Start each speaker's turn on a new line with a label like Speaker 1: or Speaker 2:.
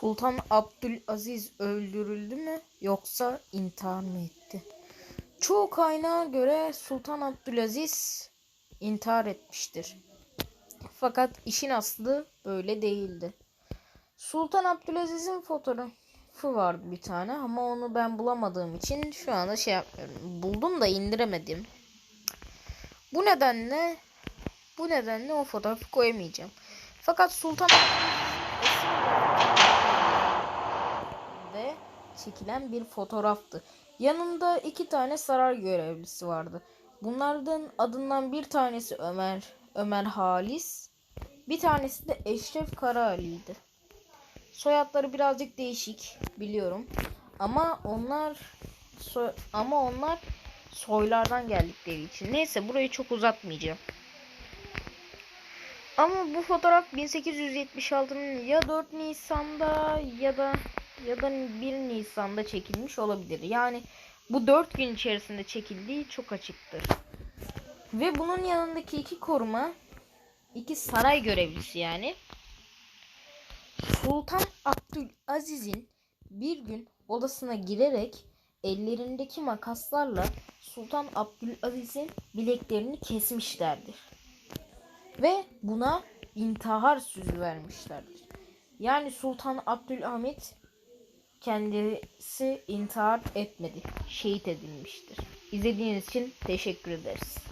Speaker 1: Sultan Abdülaziz öldürüldü mü yoksa intihar mı etti? Çoğu kaynağa göre Sultan Abdülaziz intihar etmiştir. Fakat işin aslı böyle değildi. Sultan Abdülaziz'in fotoğrafı vardı bir tane ama onu ben bulamadığım için şu anda şey yapmıyorum. Buldum da indiremedim. Bu nedenle bu nedenle o fotoğrafı koyamayacağım. Fakat Sultan ve çekilen bir fotoğraftı. Yanında iki tane saray görevlisi vardı. Bunlardan adından bir tanesi Ömer Ömer Halis, bir tanesi de Eşref Karaali'ydi. Soyadları birazcık değişik biliyorum. Ama onlar soy- ama onlar soylardan geldikleri için. Neyse burayı çok uzatmayacağım. Ama bu fotoğraf 1876'nın ya 4 Nisan'da ya da ya da 1 Nisan'da çekilmiş olabilir. Yani bu 4 gün içerisinde çekildiği çok açıktır. Ve bunun yanındaki iki koruma, iki saray görevlisi yani Sultan Abdülaziz'in bir gün odasına girerek ellerindeki makaslarla Sultan Abdülaziz'in bileklerini kesmişlerdir. Ve buna intihar sözü vermişlerdir. Yani Sultan Abdülhamit kendisi intihar etmedi. Şehit edilmiştir. İzlediğiniz için teşekkür ederiz.